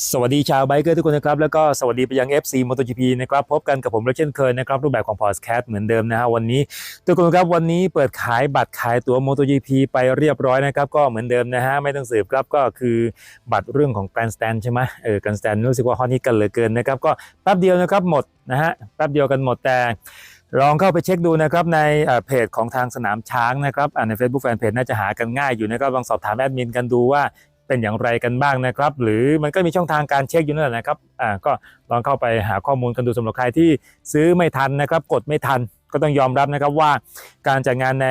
สวัสดีชาวไบเกอร์ทุกคนนะครับ แล้วก็สวัสดีไปยัง FC MotoGP นะครับพบกันกับผมและเช่นเคยนะครับ รูปแบบของพอดแคสต์เหมือนเดิมนะฮะวันนี้ ทุกคนครับวันนี้เปิดขายบัตรขายตั๋ว MotoGP ไปเรียบร้อยนะครับ ก็เหมือนเดิมนะฮะไม่ต้องสืบครับก็คือบัตรเรื่องของ Grand Stand ใช่ไหมเออ Grand Stand รู้สึกว่าฮอตฮิตกันเหลือเกินนะครับก็แป๊บเดียวนะครับหมดนะฮะแป๊บเดียวกันหมดแต่ลองเข้าไปเช็คดูนะครับในเพจของทางสนามช้างนะครับใน Facebook Fanpage น่าจะหากันง่ายอยู่นะครับลองสอบถามแอดมินกันดูว่า เป็นอย่างไรกันบ้างนะครับ หรือมันก็มีช่องทางการเช็คอยู่นั่นแหละนะครับอ่าก็ลองเข้าไปหาข้อมูลกันดูสำหรับใครที่ซื้อไม่ทันนะครับ กดไม่ทันก็ต้องยอมรับนะครับว่าการจัดงานใน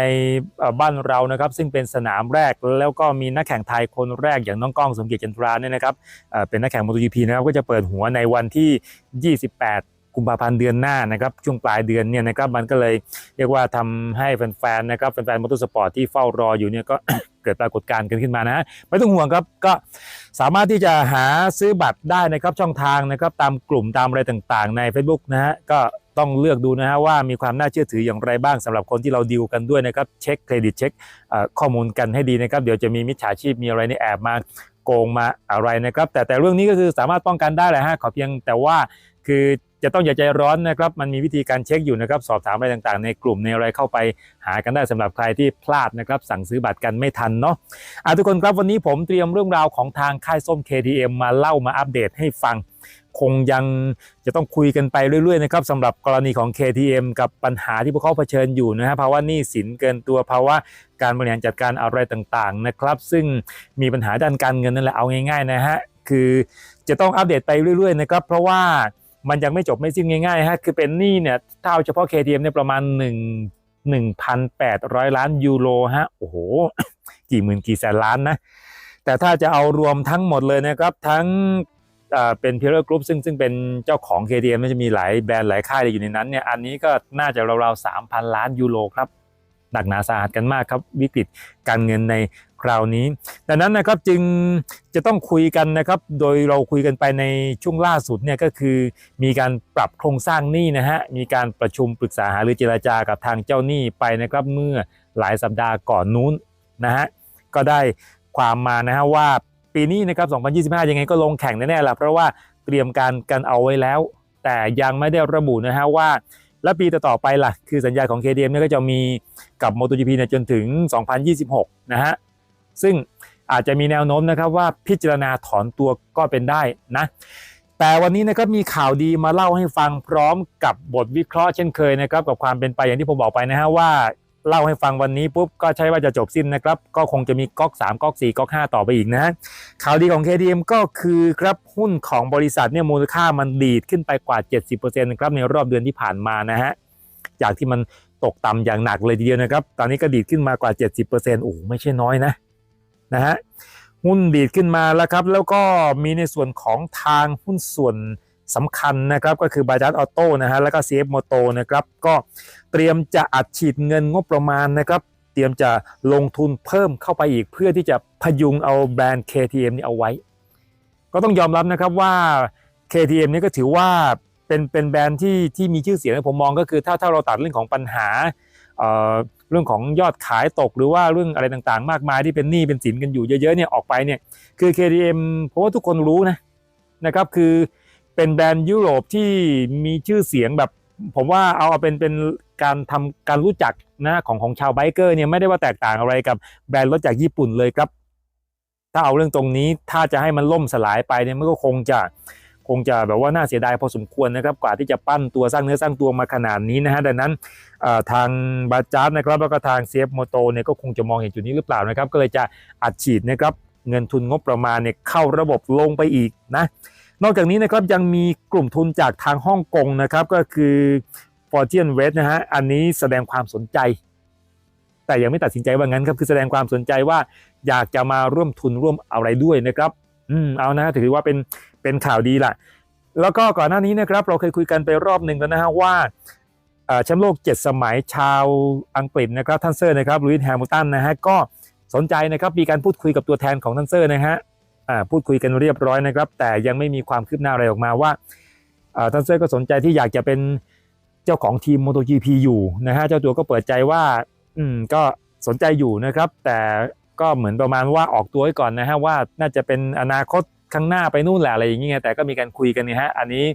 บ้านเรานะครับ ซึ่งเป็นสนามแรกแล้วก็มีนักแข่งไทยคนแรกอย่างน้องก้องสมเกียรติจันทราเนี่ยนะครับเอ่อเป็นนักแข่ง MotoGP นะครับก็จะเปิดหัวในวันที่ 28กุมภาพันธ์เดือนหน้านะครับช่วงปลายเดือนเนี่ยนะครับมันก็เลยเรียกว่าทำให้แฟนๆนะครับแฟนๆมอเตอร์สปอร์ตที่เฝ้ารออยู่เนี่ยก็ เกิดปรากฏการณ์กันขึ้นมานะไม่ต้องห่วงครับก็สามารถที่จะหาซื้อบัตรได้นะครับช่องทางนะครับตามกลุ่มตามอะไรต่างๆ ใน Facebook นะฮะก็ต้องเลือกดูนะฮะว่ามีความน่าเชื่อถืออย่างไรบ้างสำหรับคนที่เราดีลกันด้วยนะครับเช็คเครดิตเช็คข้อมูลกันให้ดีนะครับเดี๋ยวจะมีมิจฉาชีพมีอะไรในแอบมา โกงมาอะไรนะครับ แต่แต่เรื่องนี้ก็คือสามารถป้องกันได้แหละฮะขอเพียงแต่ว่าคือจะต้องอย่าใจร้อนนะครับ มันมีวิธีการเช็คอยู่นะครับ สอบถามอะไรต่างๆ ในกลุ่มในอะไรเข้าไปหากันได้สำหรับใครที่พลาดนะครับ สั่งซื้อบัตรกันไม่ทันเนาะอะทุกคนครับวันนี้ผมเตรียมเรื่องราวของทางค่ายส้ม KTM มาเล่ามาอัปเดตให้ฟัง คงยังจะต้องคุยกันไปเรื่อยๆนะครับสำหรับกรณีของ KTM กับปัญหาที่พวกเขาเผชิญอยู่นะฮะภาวะหนี้สินเกินตัวภาวะการบริหารจัดการอะไรต่างๆนะครับ ซึ่งมีปัญหาด้านการเงินนั่นแหละเอาง่ายๆนะฮะคือจะต้องอัปเดตไปเรื่อยๆนะครับเพราะว่ามันยังไม่จบไม่สิ้นง่ายๆฮะคือเป็นหนี้เนี่ยถ้าเอาเฉพาะ KTM เนี่ยประมาณ 1 1,800 ล้านยูโรฮะโอ้โหกี่หมื่นกี่แสนล้านนะแต่ถ้าจะเอารวมทั้งหมดเลยนะครับ ทั้ง เอ่อเป็น p พ r ร์กรุ๊ปซึ่งซึ่งเป็นเจ้าของ KTM มันจะมีหลายแบรนด์หลายค่ายอยู่ในนั้นเนี่ยอันนี้ก็น่าจะราวๆ3,000ล้านยูโรครับหนักหนาสาหัสกันมากครับวิกฤตการเงินในคราวนี้ ดังนั้นนะครับจึงจะต้องคุยกันนะครับ โดยเราคุยกันไปในช่วงล่าสุดเนี่ยก็คือ มีการปรับโครงสร้างหนี้นะฮะมีการประชุมปรึกษาหารือเจรจากับทางเจ้าหนี้ไปนะครับเมื่อหลายสัปดาห์ก่อนนู้นนะฮะก็ได้ความมานะฮะว่า ปีนี้นะครับ 2025 ยังไงก็ลงแข่งแน่ๆแหละเพราะว่าเตรียมการกันเอาไว้แล้ว แต่ยังไม่ได้ระบุนะฮะว่า แล้วปีต่อๆไปล่ะ คือสัญญาของ KTM เนี่ยก็จะมีกับ MotoGP เนี่ยจนถึง 2026 นะฮะ ซึ่งอาจจะมีแนวโน้มนะครับว่าพิจารณาถอนตัวก็เป็นได้นะ แต่วันนี้นะครับมีข่าวดีมาเล่าให้ฟังพร้อมกับบทวิเคราะห์เช่นเคยนะครับกับความเป็นไปอย่างที่ผมบอกไปนะฮะว่า เล่าให้ฟังวันนี้ปุ๊บก็ใช่ว่าจะจบสิ้นนะครับ ก็คงจะมีก๊อก3ก๊อก4ก๊อก5ต่อไปอีกนะฮะข่าวดีของ KTM ก็คือครับหุ้นของบริษัทเนี่ยมูลค่ามันดีดขึ้นไปกว่า 70%นะครับในรอบเดือนที่ผ่านมานะฮะจากที่มันตกต่ำอย่างหนักเลยทีเดียวนะครับ ตอนนี้ก็ดีดขึ้นมากว่า 70%โอ้โหไม่ใช่น้อยนะนะฮะหุ้นดีดขึ้นมาแล้วครับ แล้วก็มีในส่วนของทางหุ้นส่วน สำคัญนะครับก็คือบาจ a ออโต้นะฮะแล้วก็ CF Moto นะครับก็เตรียมจะอัดฉีดเงินงบประมาณนะครับเตรียมจะลงทุนเพิ่มเข้าไปอีก เพื่อที่จะพยุงเอาแบรนด์ KTM นี่เอาไว้ ก็ต้องยอมรับนะครับว่า KTM นี่ก็ถือว่าเป็นเป็นแบรนด์ที่ที่มีชื่อเสียงผมมองก็คือถ้าถ้าเราตัดเรื่องของปัญหาเเรื่องของยอดขายตกหรือว่าเรื่องอะไรต่างๆ มากมายที่เป็นหนี้เป็นสินกันอยู่เยอะๆเนี่ยออกไปเนี่ยคือ KTM เพราะว่าทุกคนรู้นะนะครับคือ เป็นแบรนด์ยุโรปที่มีชื่อเสียงแบบ ผมว่าเอาเอาเป็นเป็นการทำการรู้จักนะของของชาวไบเกอร์เนี่ยไม่ได้ว่าแตกต่างอะไรกับแบรนด์รถจากญี่ปุ่นเลยครับ ถ้าเอาเรื่องตรงนี้ถ้าจะให้มันล่มสลายไปเนี่ยมันก็คงจะคงจะแบบว่าน่าเสียดายพอสมควรนะครับกว่าที่จะปั้นตัวสร้างเนื้อสร้างตัวมาขนาดนี้นะฮะดังนั้นทางบาจาร์นะครับแล้วก็ทางเซฟโมโตเนี่ยก็คงจะมองเห็นจุดนี้หรือเปล่านะครับ ก็เลยจะอัดฉีดนะครับเงินทุนงบประมาณเนี่ยเข้าระบบลงไปอีกนะ นอกจากนี้นะครับยังมีกลุ่มทุนจากทางฮ่องกงนะครับ ก็คือ Fortune West นะฮะอันนี้แสดงความสนใจ แต่ยังไม่ตัดสินใจว่างั้นครับคือแสดงความสนใจว่าอยากจะมาร่วมทุนร่วมอะไรด้วยนะครับอืมเอานะถือว่าเป็นเป็นข่าวดีละแล้วก็ก่อนหน้านี้นะครับเราเคยคุยกันไปรอบหนึ่งแล้วนะฮะว่าแชมป์โลก 7 สมัยชาวอังกฤษนะครับท่านเซอร์นะครับลุยส์แฮมิลตันนะฮะก็สนใจนะครับมีการพูดคุยกับตัวแทนของท่านเซอร์นะฮะ พูดคุยกันเรียบร้อยนะครับ แต่ยังไม่มีความคืบหน้าอะไรออกมาว่าท่านเซอร์ก็สนใจที่อยากจะเป็นเจ้าของทีม MotoGP อยู่นะฮะเจ้าตัวก็เปิดใจว่าอืมก็สนใจอยู่นะครับ แต่ก็เหมือนประมาณว่าออกตัวไว้ก่อนนะฮะว่าน่าจะเป็นอนาคตข้างหน้าไปนู่นแหละอะไรอย่างเงี้ยแต่ก็มีการคุยกันนี่ยฮะอันนี้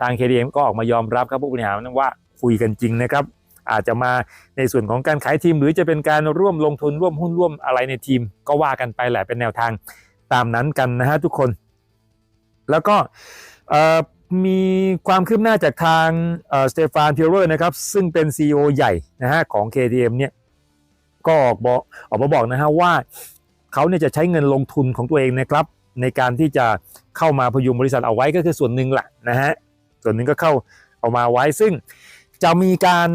ทาง KDM ก็ออกมายอมรับครับผู้บริหารว่าคุยกันจริงนะครับ อาจจะมาในส่วนของการขายทีม หรือจะเป็นการร่วมลงทุนร่วมหุ้นร่วมอะไรในทีม ก็ว่ากันไปแหละเป็นแนวทาง ตามนั้นกันนะฮะทุกคน แล้วก็มีความคืบหน้าจากทางสเตฟานพิเรอร์นะครับ ซึ่งเป็น CEO ใหญ่นะฮะของ KTM เนี่ยก็ออกบอกออกมาบอกนะฮะว่าเขาเนี่ยจะใช้เงินลงทุนของตัวเองนะครับ ในการที่จะเข้ามาพยุงบริษัทเอาไว้ก็คือส่วนหนึ่งแหละนะฮะส่วนหนึ่งก็เข้าเอามาไว้ซึ่งจะมีการ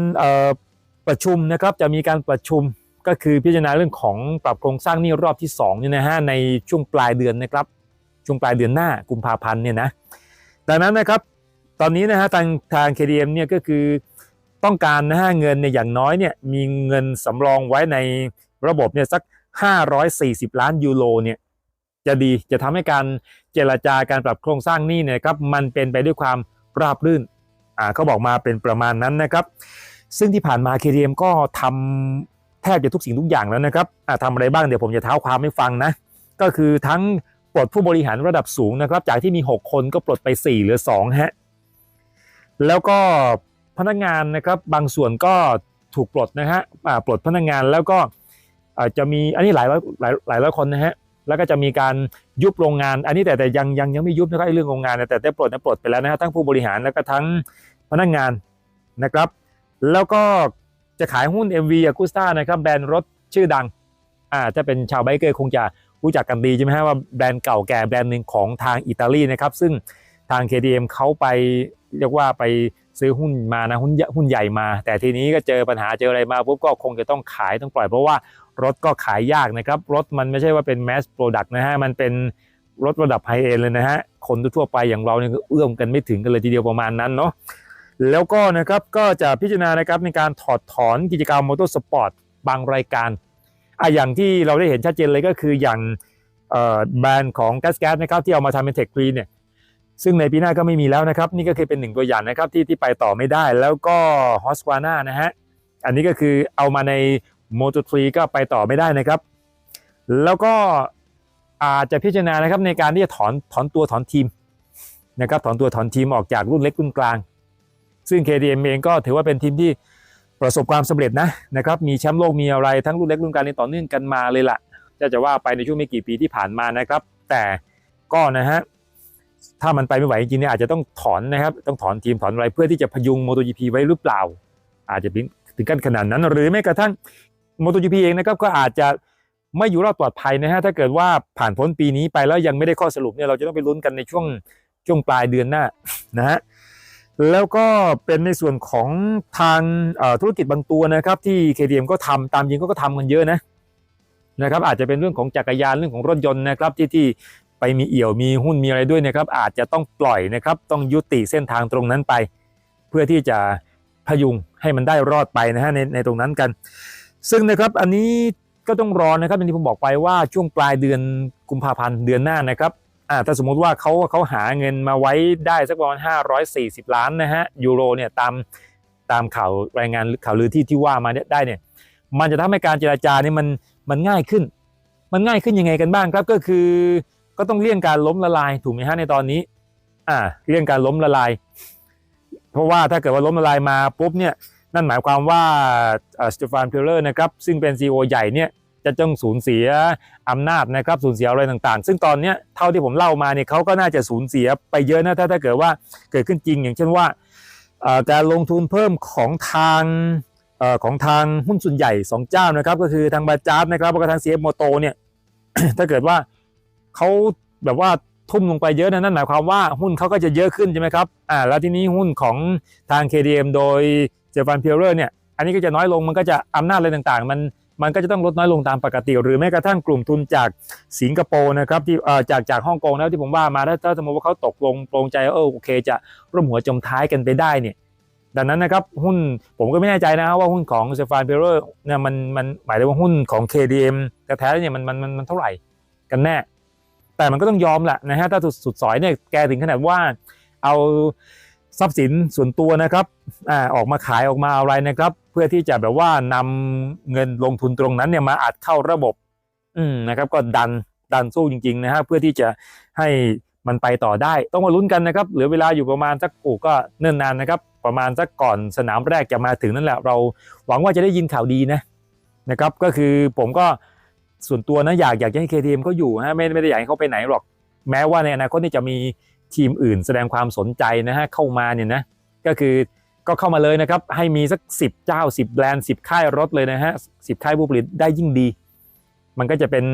ประชุมนะครับจะมีการประชุม ก็คือพิจารณาเรื่องของปรับโครงสร้างหนี้รอบที่2เนี่ยนะฮะในช่วงปลายเดือนนะครับช่วงปลายเดือนหน้ากุมภาพันธ์เนี่ยนะดังนั้นนะครับตอนนี้นะฮะทางทาง KDM เนี่ยก็คือต้องการนะฮะเงินเนี่ยอย่างน้อยเนี่ยมีเงินสำรองไว้ในระบบเนี่ยสัก 540 ล้านยูโรเนี่ยจะดีจะทำให้การเจรจาการปรับโครงสร้างหนี้เนี่ยครับมันเป็นไปด้วยความราบรื่นอ่าเขาบอกมาเป็นประมาณนั้นนะครับ ซึ่งที่ผ่านมา KDM ก็ทำ แทบจะทุกสิ่งทุกอย่างแล้วนะครับอ่าทำอะไรบ้างเดี๋ยวผมจะเท้าความให้ฟังนะ ก็คือทั้งปลดผู้บริหารระดับสูงนะครับ จากที่มี 6 คนก็ปลดไป 4 เหลือ2ฮะแล้วก็พนักงานนะครับบางส่วนก็ถูกปลดนะฮะปลดพนักงานแล้วก็จะมีอันนี้หลายร้อยหลายหลายร้อยคนนะฮะแล้วก็จะมีการยุบโรงงาน อันนี้แต่แต่ยังยังยังไม่ยุบนะครับไอ้เรื่องโรงงานนะแต่ได้ปลดนะปลดไปแล้วนะฮะทั้งผู้บริหารแล้วก็ทั้งพนักงานนะครับ แล้วก็ จะขายหุ้น MV a g u s t a นะครับแบรนด์รถชื่อดังอ่าถ้าเป็นชาวไบเกอร์คงจะรู้จักกันดีใช่ไหมฮะว่าแบรนด์เก่าแก่แบรนด์หนึ่งของทางอิตาลีนะครับซึ่งทาง KTM เขาไปเรียกว่าไปซื้อหุ้นมานะหุ้นหุ้นใหญ่มา แต่ทีนี้ก็เจอปัญหาเจออะไรมาปุ๊บก็คงจะต้องขายต้องปล่อยเพราะว่ารถก็ขายยากนะครับ รถมันไม่ใช่ว่าเป็น mass product นะฮะ มันเป็นรถระดับไฮเอ็นเลยนะฮะ คนทั่วไปอย่างเราเนี่ยก็เอื้อมกันไม่ถึงกันเลยทีเดียวประมาณนั้นเนาะ แล้วก็นะครับก็จะพิจารณานะครับในการถอดถอนกิจกรรมมอเตอร์สปอร์ตบางรายการอะอย่างที่เราได้เห็นชัดเจนเลยก็คืออย่างแบรนด์ของ g a s g a s นะครับที่เอามาทำเป็นเทคกรีนเนี่ยซึ่งในปีหน้าก็ไม่มีแล้วนะครับ นี่ก็คือเป็นหนึ่งตัวอย่างนะครับที่ที่ไปต่อไม่ได้แล้วก็ h o s q u a n a นะฮะอันนี้ก็คือเอามาใน Moto 3ก็ไปต่อไม่ได้นะครับ แล้วก็อาจจะพิจารณานะครับในการที่จะถอนถอนตัวถอนทีมนะครับถอนตัวถอนทีมออกจากรุ่นเล็กรุ่นกลาง ซึ่ง KTM เองก็ถือว่าเป็นทีมที่ประสบความสำเร็จนะนะครับมีแชมป์โลกมีอะไรทั้งรุ่นเล็กรุ่นกลางนี่ต่อเนื่องกันมาเลยล่ะจะจะว่าไปในช่วงไม่กี่ปีที่ผ่านมานะครับ แต่ก็นะฮะถ้ามันไปไม่ไหวจริงๆเนี่ยอาจจะต้องถอนนะครับต้องถอนทีมถอนอะไรเพื่อที่จะพยุง MotoGP ไว้หรือเปล่า อาจจะถึงกันขนาดนั้น หรือแม้กระทั่ง MotoGP เองนะครับก็อาจจะไม่อยู่รอดปลอดภัยนะฮะถ้าเกิดว่าผ่านพ้นปีนี้ไปแล้วยังไม่ได้ข้อสรุปเนี่ยเราจะต้องไปลุ้นกันในช่วงช่วงปลายเดือนหน้านะฮะ แล้วก็เป็นในส่วนของทางธุรกิจบางตัวนะครับ ที่ KTM ก็ทำตามจริงก็ทำกันเยอะนะนะครับ อาจจะเป็นเรื่องของจักรยานเรื่องของรถยนต์นะครับที่ที่ไปมีเอี่ยวมีหุ้นมีอะไรด้วยนะครับ อาจจะต้องปล่อยนะครับ ต้องยุติเส้นทางตรงนั้นไป เพื่อที่จะพยุงให้มันได้รอดไปนะฮะในในตรงนั้นกัน ซึ่งนะครับอันนี้ก็ต้องรอนะครับอย่างที่ผมบอกไปว่าช่วงปลายเดือนกุมภาพันธ์เดือนหน้านะครับ อ่าถ้าสมมุติว่าเขาเขาหาเงินมาไว้ได้สักประมาณ540 ล้านนะฮะยูโรเนี่ยตามตามข่าวรายงานข่าวลือที่ที่ว่ามาเนี่ยได้เนี่ยมันจะทำให้การเจราจาเนี่ยมันมันง่ายขึ้น มันง่ายขึ้นยังไงกันบ้างครับก็คือ ก็ต้องเลี่ยงการล้มละลายถูกไหมฮะในตอนนี้อ่าเลี่ยงการล้มละลาย เพราะว่าถ้าเกิดว่าล้มละลายมาปุ๊บเนี่ยนั่นหมายความว่าสเตฟานเพลเลอร์นะครับซึ่งเป็น CEO ใหญ่เนี่ย จะต้องสูญเสียอำนาจนะครับสูญเสียอะไรต่างๆ ซึ่งตอนนี้เท่าที่ผมเล่ามาเนี่ยเขาก็น่าจะสูญเสียไปเยอะนะถ้าถ้าเกิดว่าเกิดขึ้นจริง อย่างเช่นว่าการลงทุนเพิ่มของทางอของทางหุ้นส่วนใหญ่ 2 เจ้านะครับ ก็คือทางบาจาร์นะครับแล้วก็ทาง CF Moto เนี่ยถ้าเกิดว่าเขาแบบว่าทุ่มลงไปเยอะนะนั่นหมายความว่าหุ้นเขาก็จะเยอะขึ้นใช่ไหมครับอ่าแล้วทีนี้หุ้นของทาง KDM โดยเจฟานเพียร์เนี่ยอันนี้ก็จะน้อยลงมันก็จะอำนาจอะไรต่างๆ มัน มันก็จะต้องลดน้อยลงตามปกติ หรือแม้กระทั่งกลุ่มทุนจากสิงคโปร์นะครับที่จากจากฮ่องกงนะที่ผมว่ามาถ้าถ้าสมมติว่าเขาตกลงโปรงใจว่าเออโอเค จะร่วมหัวจมท้ายกันไปได้เนี่ยดังนั้นนะครับหุ้นผมก็ไม่แน่ใจนะครับว่าหุ้นของเซฟานเปเรอร์เนี่ยมันมันหมายถึงว่าหุ้นของ KDM แต่แท้เนี่ยมันมันมันมันเท่าไหร่กันแน่ แต่มันก็ต้องยอมแหละนะฮะถ้าสุดสุดสอยเนี่ยแกถึงขนาดว่าเอา ทรัพย์สินส่วนตัวนะครับอออกมาขายออกมาอะไรนะครับ เพื่อที่จะแบบว่านำเงินลงทุนตรงนั้นเนี่ยมาอัดเข้าระบบอืมนะครับ ก็ดันดันสู้จริงๆนะฮะเพื่อที่จะให้มันไปต่อได้ ต้องมาลุ้นกันนะครับ เหลือเวลาอยู่ประมาณสักโอ้ก็เนิ่นนานนะครับ ประมาณสักก่อนสนามแรกจะมาถึงนั่นแหละ เราหวังว่าจะได้ยินข่าวดีนะนะครับ ก็คือผมก็ส่วนตัวนะอยากอยากให้ KTM เขาอยู่ฮะไม่ไม่ได้อยากให้เขาไปไหนหรอก แม้ว่าในอนาคตนี่จะมี ทีมอื่นแสดงความสนใจนะฮะเข้ามาเนี่ยนะก็คือก็เข้ามาเลยนะครับ ให้มีสัก 10 เจ้า 10 แบรนด์ 10 ค่ายรถเลยนะฮะ10ค่ายผู้ผลิตได้ยิ่งดี มันก็จะเป็น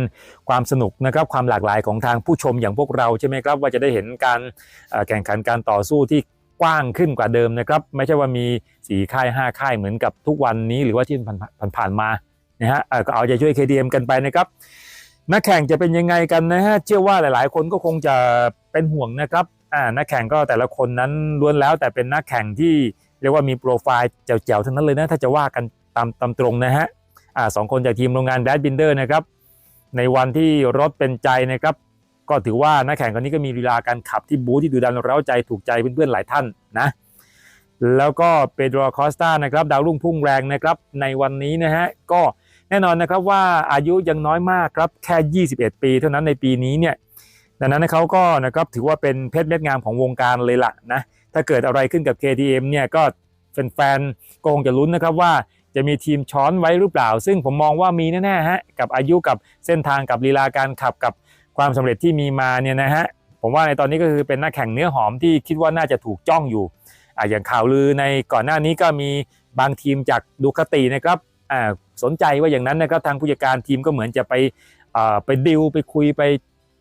ความสนุกนะครับความหลากหลายของทางผู้ชมอย่างพวกเราใช่ไหมครับว่าจะได้เห็นการแข่งขันการต่อสู้ที่กว้างขึ้นกว่าเดิมนะครับ ไม่ใช่ว่ามีสีค่าย5ค่ายเหมือนกับทุกวันนี้หรือว่าที่ผ่านผ่านๆมานะฮะก็เอาใจช่วย KTM กันไปนะครับ นักแข่งจะเป็นยังไงกันนะฮะเชื่อว่าหลาย ๆ คนก็คงจะเป็นห่วงนะครับอ่านักแข่งก็แต่ละคนนั้นล้วนแล้วแต่เป็นนักแข่งที่เรียกว่ามีโปรไฟล์แจ๋วๆทั้งนั้นเลยนะถ้าจะว่ากันตามตามตรงนะฮะอ่าสองคนจากทีมโรงงานแบดบินเดอร์นะครับในวันที่รถเป็นใจนะครับก็ถือว่านักแข่งคนนี้ก็มีลีลาการขับที่บู๊ที่ดูดันเร้าใจถูกใจเพื่อนๆหลายท่านนะแล้วก็เปโดรคอสตานะครับดาวรุ่งพุ่งแรงนะครับในวันนี้นะฮะก็ แน่นอนนะครับว่าอายุยังน้อยมากครับแค่ 21 ปี เท่านั้นในปีนี้เนี่ยดังนั้นเขาก็นะครับถือว่าเป็นเพชรเม็ดงามของวงการเลยล่ะนะถ้าเกิดอะไรขึ้นกับ KTM เนี่ยก็แฟนๆก็คงจะลุ้นนะครับว่าจะมีทีมช้อนไว้หรือเปล่า ซึ่งผมมองว่ามีแน่ๆฮะกับอายุกับเส้นทางกับลีลาการขับกับความสำเร็จที่มีมาเนี่ยนะฮะผมว่าในตอนนี้ก็คือเป็นนักแข่งเนื้อหอมที่คิดว่าน่าจะถูกจ้องอยู่อ่าอย่างข่าวลือในก่อนหน้านี้ก็มีบางทีมจากดูคาตินะครับ สนใจว่าอย่างนั้นนะครับทางผู้จัดการทีมก็เหมือนจะไปไปดิวไปคุยไป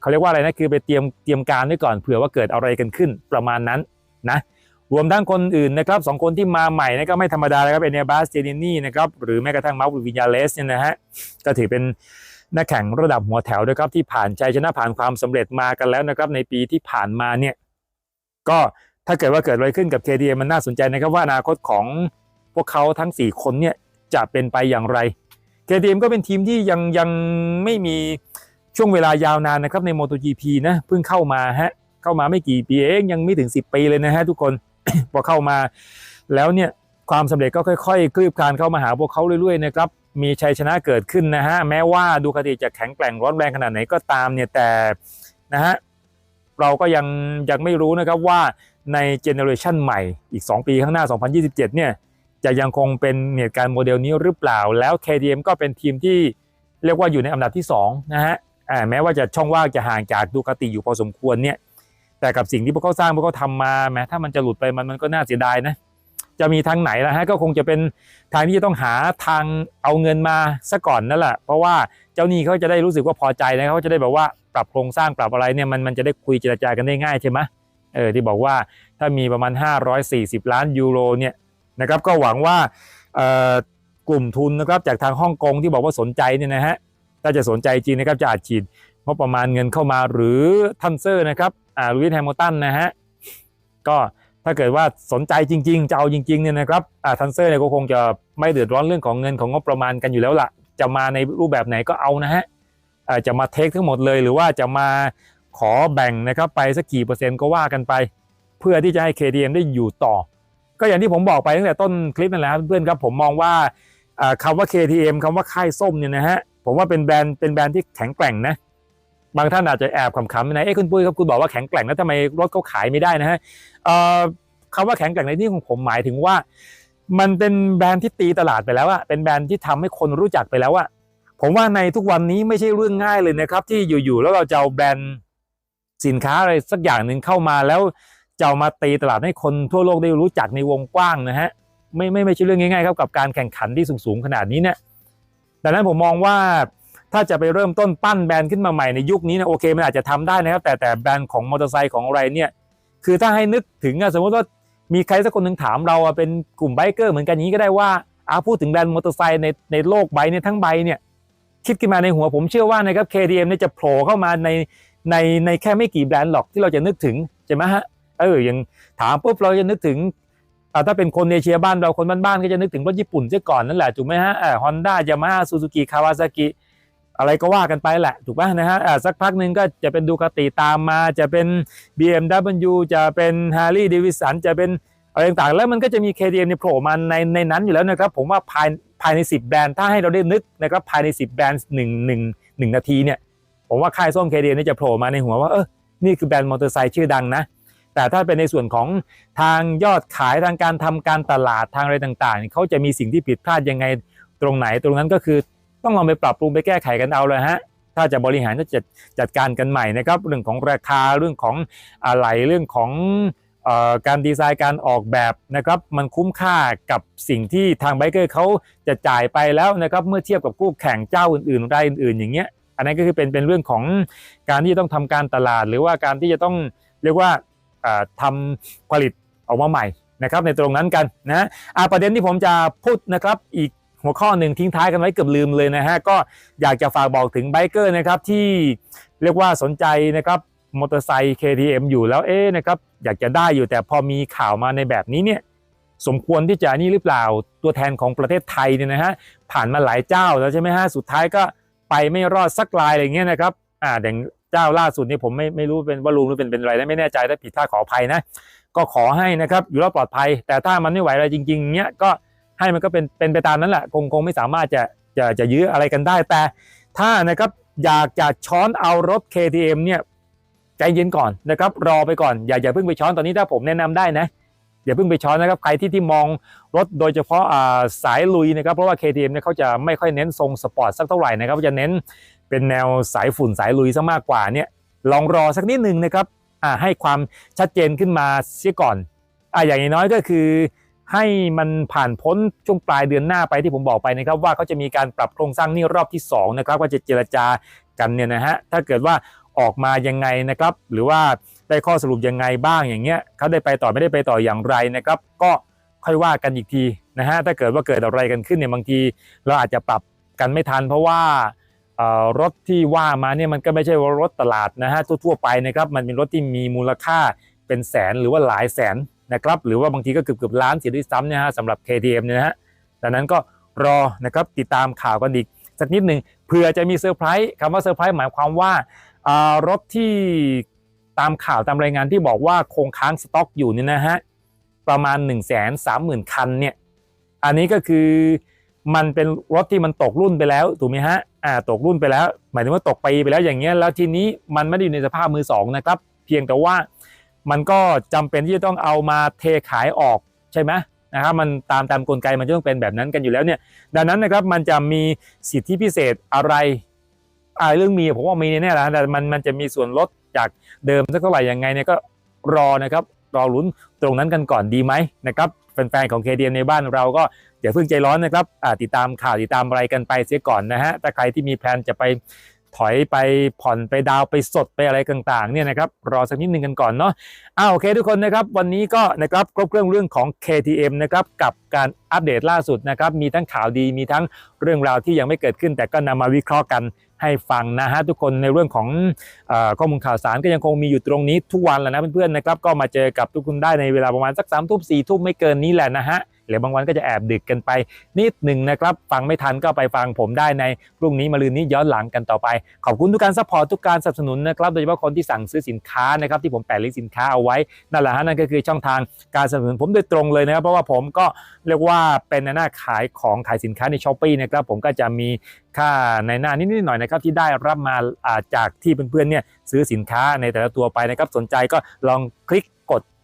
เขาเรียกว่าอะไรนะคือไปเตรียมเตรียมการไว้ก่อนเผื่อว่าเกิดอะไรกันขึ้นประมาณนั้นนะรวมทั้งคนอื่นนะครับสองคนที่มาใหม่นะก็ไม่ธรรมดานะครับเอเนียบาสเจนินี่นะครับหรือแม้กระทั่งมาร์ควินยาเลสเนี่ยนะฮะก็ถือเป็นนักแข่งระดับหัวแถวนะครับที่ผ่านชัยชนะผ่านความสำเร็จมากันแล้วนะครับในปีที่ผ่านมาเนี่ยก็ถ้าเกิดว่าเกิดอะไรขึ้นกับ KTM มันน่าสนใจนะครับว่าอนาคตของพวกเขาทั้ง 4 คนเนี่ย จะเป็นไปอย่างไร KTM ก็เป็นทีมที่ยังยังไม่มีช่วงเวลายาวนานนะครับใน MotoGP นะเพิ่งเข้ามาฮะเข้ามาไม่กี่ปีเองยังไม่ถึง 10 ปีเลยนะฮะทุกคนพอเข้ามาแล้วเนี่ยความสำเร็จก็ค่อยๆ คลืบคลานเข้ามาหาพวกเขาเรื่อยๆนะครับมีชัยชนะเกิดขึ้นนะฮะแม้ว่าดูคติจะแข็งแกร่งร้อนแรงขนาดไหนก็ตามเนี่ยแต่นะฮะเราก็ยังยังไม่รู้นะครับว่าในเจเนอเรชันใหม่อีก 2 ปีข้างหน้า 2027 เนี่ย จะยังคงเป็นเหตุการณ์โมเดลนี้หรือเปล่า แล้ว KTM ก็เป็นทีมที่เรียกว่าอยู่ในอันดับที่2นะฮะแม้ว่าจะช่องว่างจะห่างจากดูคาติอยู่พอสมควรเนี่ยแต่กับสิ่งที่พวกเขาสร้างพวกเขาทำมาแม้ถ้ามันจะหลุดไปมันมันก็น่าเสียดายนะจะมีทางไหนล่ะฮะก็คงจะเป็นทางที่จะต้องหาทางเอาเงินมาซะก่อนนั่นแหละเพราะว่าเจ้าหนี้เขาจะได้รู้สึกว่าพอใจนะเขาจะได้แบบว่าปรับโครงสร้างปรับอะไรเนี่ยมันมันจะได้คุยเจรจากันได้ง่ายใช่ไหมเออที่บอกว่าถ้ามีประมาณ 540 ล้านยูโรเนี่ย นะครับก็หวังว่ากลุ่มทุนนะครับจากทางฮ่องกงที่บอกว่าสนใจเนี่ยนะฮะถ้าจะสนใจจริงนะครับจะอาจฉีดงบประมาณเงินเข้ามาหรือทันเซอร์นะครับอ่าลุยส์แฮมิลตันนะฮะก็ถ้าเกิดว่าสนใจจริง ๆ จะเอาจริงๆเนี่ยนะครับอ่าทันเซอร์เนี่ยก็คงจะไม่เดือดร้อนเรื่องของเงินของงบประมาณกันอยู่แล้วล่ะ จะมาในรูปแบบไหนก็เอานะฮะอาจจะมาเทคทั้งหมดเลยหรือว่าจะมาขอแบ่งนะครับไปสักกี่เปอร์เซ็นต์ก็ว่ากันไป เพื่อที่จะให้ KTM ได้อยู่ต่อ ก็อย่างที่ผมบอกไปตั้งแต่ต้นคลิปนั่นแหละครับเพื่อนๆครับผมมองว่าอ่าคำว่า KTM คำว่าค่ายส้มเนี่ยนะฮะผมว่าเป็นแบรนด์เป็นแบรนด์ที่แข็งแกร่งนะบางท่านอาจจะแอบขำๆนะเอ้คุณปุ้ยครับคุณบอกว่าแข็งแกร่งแล้วทำไมรถเขาขายไม่ได้นะฮะคำว่าแข็งแกร่งในที่ของผมหมายถึงว่า มันเป็นแบรนด์ที่ตีตลาดไปแล้วอะเป็นแบรนด์ที่ทำให้คนรู้จักไปแล้วอะผมว่าในทุกวันนี้ไม่ใช่เรื่องง่ายเลยนะครับ ที่อยู่ๆแล้วเราจะเอาแบรนด์สินค้าอะไรสักอย่างหนึ่งเข้ามาแล้ว จะเอามาตีตลาดให้คนทั่วโลกได้รู้จักในวงกว้างนะฮะไม่ไม่ไม่ใช่เรื่องง่ายๆครับกับการแข่งขันที่สูงๆขนาดนี้เนี่ยดังนั้นผมมองว่าถ้าจะไปเริ่มต้นปั้นแบรนด์ขึ้นมาใหม่ในยุคนี้นะโอเคมันอาจจะทำได้นะครับ แต่แต่แบรนด์ของมอเตอร์ไซค์ของอะไรเนี่ยคือถ้าให้นึกถึงสมมติว่ามีใครสักคนหนึ่งถามเราเป็นกลุ่มไบเกอร์เหมือนกันอย่างนี้ก็ได้ว่าอาพูดถึงแบรนด์มอเตอร์ไซค์ในในโลกใบเนี่ยทั้งใบเนี่ยคิดขึ้นมาในหัวผมเชื่อว่านะครับ KTM เนี่ยจะโผล่เข้ามาในในในแค่ไม่กี่แบรนด์หรอกที่เราจะนึกถึงใช่ไหมฮะ เอออย่างถามปุ๊บเราจะนึกถึงถ้าเป็นคนเอเชียบ้านเราคนบ้านๆก็จะนึกถึงรถญี่ปุ่นเสียก่อนนั่นแหละถูกไหมฮะฮอนด้ายามาฮ่าซูซูกิคาวาซากิอะไรก็ว่ากันไปแหละถูกป่ะนะฮะสักพักหนึ่งก็จะเป็นดูคาติตามมาจะเป็น BMW จะเป็น Harley Davidson จะเป็นอะไรต่างๆ แล้วมันก็จะมี KTM เนี่ยโผล่มาในในนั้นอยู่แล้วนะครับ ผมว่าภายภายใน 10 แบรนด์ถ้าให้เราได้นึกนะครับภายใน 10 แบรนด์หนึ่งหนึ่งหนึ่งนาทีเนี่ย ผมว่าค่ายส้ม KTM เนี่จะโผล่มาในหัวว่าเออนี่คือแบรนด์มอเตอร์ไซค์ชื่อดังนะ แต่ถ้าเป็นในส่วนของทางยอดขายทางการทำการตลาดทางอะไรต่างๆ เขาจะมีสิ่งที่ผิดพลาดยังไงตรงไหน ตรงนั้นก็คือต้องลองไปปรับปรุงไปแก้ไขกันเอาเลยฮะถ้าจะบริหารจะจัดจัดการกันใหม่นะครับเรื่องของราคาเรื่องของอะไหล่เรื่องของอการดีไซน์การออกแบบนะครับมันคุ้มค่ากับสิ่งที่ทางไบเกอร์เขาจะจ่ายไปแล้วนะครับเมื่อเทียบกับคู่แข่งเจ้าอื่นๆรายอื่นๆ อย่างเงี้ยอันนั้นก็คือเป็นเป็นเรื่องของการที่จะต้องทำการตลาด หรือว่าการที่จะต้องเรียกว่า อ่าทำผลิตออกมาใหม่นะครับในตรงนั้นกันนะประเด็นที่ผมจะพูดนะครับอีกหัวข้อหนึ่งทิ้งท้ายกันไว้เกือบลืมเลยนะฮะก็อยากจะฝากบอกถึงไบเกอร์นะครับที่เรียกว่าสนใจนะครับมอเตอร์ไซค์ KTM อยู่แล้วเอ๊ะนะครับอยากจะได้อยู่แต่พอมีข่าวมาในแบบนี้เนี่ยสมควรที่จะนี่หรือเปล่าตัวแทนของประเทศไทยเนี่ยนะฮะผ่านมาหลายเจ้าแล้วใช่ไหมฮะสุดท้ายก็ไปไม่รอดสักรายอะไรเงี้ยนะครับอ่าอย่าง เจ้าล่าสุดนี่ผมไม่ไม่รู้เป็นว่าลุงหรือเป็นเป็นอะไรนะไม่แน่ใจถ้าผิดพลาขออภัยนะ ก็ขอให้นะครับอยู่รอดปลอดภัย แต่ถ้ามันไม่ไหวอะไรจริง ๆเนี้ยก็ให้มันก็เป็นเป็นไปตามนั้นแหละคงคงไม่สามารถจะจะจะยื้ออะไรกันได้ แต่ถ้านะครับอยากจะช้อนเอารถ KTM เนี่ยใจเย็นก่อนนะครับรอไปก่อนอย่าอย่าเพิ่งไปช้อนตอนนี้ถ้าผมแนะนำได้นะอย่าเพิ่งไปช้อนนะครับใครที่ที่มองรถโดยเฉพาะอ่าสายลุยนะครับเพราะว่า KTM เนี่ยเขาจะไม่ค่อยเน้นทรงสปอร์ตสักเท่าไหร่นะครับจะเน้น เป็นแนวสายฝุ่นสายลุยซะมากกว่าเนี่ยลองรอสักนิดหนึ่งนะครับให้ความชัดเจนขึ้นมาเสียก่อนออย่างน้อยก็คือให้มันผ่านพ้นช่วงปลายเดือนหน้าไปที่ผมบอกไปนะครับ ว่าเขาจะมีการปรับโครงสร้างนี่รอบที่2นะครับว่าจะเจรจากันเนี่ยนะฮะถ้าเกิดว่าออกมายังไงนะครับ หรือว่าได้ข้อสรุปยังไงบ้างอย่างเงี้ยเขาได้ไปต่อไม่ได้ไปต่ออย่างไรนะครับ ก็ค่อยว่ากันอีกทีนะฮะถ้าเกิดว่าเกิดอะไรกันขึ้นเนี่ยบางที เราอาจจะปรับกันไม่ทันเพราะว่า รถที่ว่ามาเนี่ยมันก็ไม่ใช่ว่ารถตลาดนะฮะทั่วๆไปนะครับมันเป็นรถที่มีมูลค่าเป็นแสนหรือว่าหลายแสนนะครับหรือว่าบางทีก็เกือบเกือบล้านเสียด้วยซ้ำเนี่ยฮะสำหรับ KTM เนี่ยนะฮะดังนั้นก็รอนะครับติดตามข่าวกันอีกสักนิดหนึ่งเผื่อจะมีเซอร์ไพรส์คำว่าเซอร์ไพรส์หมายความว่ารถที่ตามข่าวตามรายงานที่บอกว่าคงค้างสต็อกอยู่เนี่ยนะฮะประมาณ 1 3 0 0 0 0 คันเนี่ยอันนี้ก็คือมันเป็นรถที่มันตกรุ่นไปแล้วถูกไหมฮะ อ่าตกรุ่นไปแล้ว หมายถึงว่าตกปีไปแล้วอย่างเงี้ยแล้วทีนี้มันไม่ได้อยู่ในสภาพมือสองนะครับ เพียงแต่ว่ามันก็จำเป็นที่จะต้องเอามาเทขายออกใช่ไหมนะครับมันตามตามกลไกมันจะต้องเป็นแบบนั้นกันอยู่แล้วเนี่ยดังนั้นนะครับมันจะมีสิทธิพิเศษอะไรอ่าเรื่องมีผมว่ามีแน่ๆแล้วแต่มันมันจะมีส่วนลดจากเดิมสักเท่าไหร่ยังไงเนี่ยก็รอนะครับ รอลุ้นตรงนั้นกันก่อนดีไหมนะครับแฟนๆของ KTM ในบ้านเราก็อย่าเพิ่งใจร้อนนะครับอ่าติดตามข่าวติดตามอะไรกันไปเสียก่อนนะฮะถ้าใครที่มีแพลนจะไปถอยไปผ่อนไปดาวไปสดไปอะไรต่างๆเนี่ยนะครับรอสักนิดนึงกันก่อนเนาะอ้าวโอเคทุกคนนะครับวันนี้ก็นะครับครบเครื่องเรื่องของ KTM นะครับกับการอัปเดตล่าสุดนะครับมีทั้งข่าวดีมีทั้งเรื่องราวที่ยังไม่เกิดขึ้น แต่ก็นำมาวิเคราะห์กัน ให้ฟังนะฮะทุกคนในเรื่องของอข้อมูลข่าวสารก็ยังคงมีอยู่ตรงนี้ทุกวันแหละนะเพื่อนๆนะครับก็มาเจอกับทุกคนได้ในเวลาประมาณสักสามทุ่มสี่ทุ่มไม่เกินนี้แหละนะฮะ หรือบางวันก็จะแอบดึกกันไปนิดหนึ่งนะครับ ฟังไม่ทันก็ไปฟังผมได้ในพรุ่งนี้มาลืนนี้ย้อนหลังกันต่อไป ขอบคุณทุกการซัพพอร์ตทุกการสนับสนุนนะครับโดยเฉพาะคนที่สั่งซื้อสินค้านะครับที่ผมแปะลิงก์สินค้าเอาไว้นั่นแหละฮะนั่นก็คือช่องทางการสนับสนุนผมโดยตรงเลยนะครับ เพราะว่าผมก็เรียกว่าเป็นหน้าขายของขายสินค้าในช้อปปี้นะครับผมก็จะมีค่าในหน้านิดหน่อยนะครับที่ได้รับมาาจากที่เพื่อนๆเนี่ยซื้อสินค้าในแต่ละตัวไปนะครับสนใจก็ลองคลิก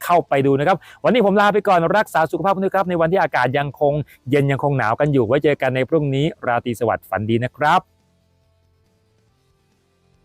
เข้าไปดูนะครับ วันนี้ผมลาไปก่อนรักษาสุขภาพกันด้วยครับ ในวันที่อากาศยังคงเย็นยังคงหนาวกันอยู่ไว้เจอกันในพรุ่งนี้ราตรีสวัสดิ์ฝันดีนะครับ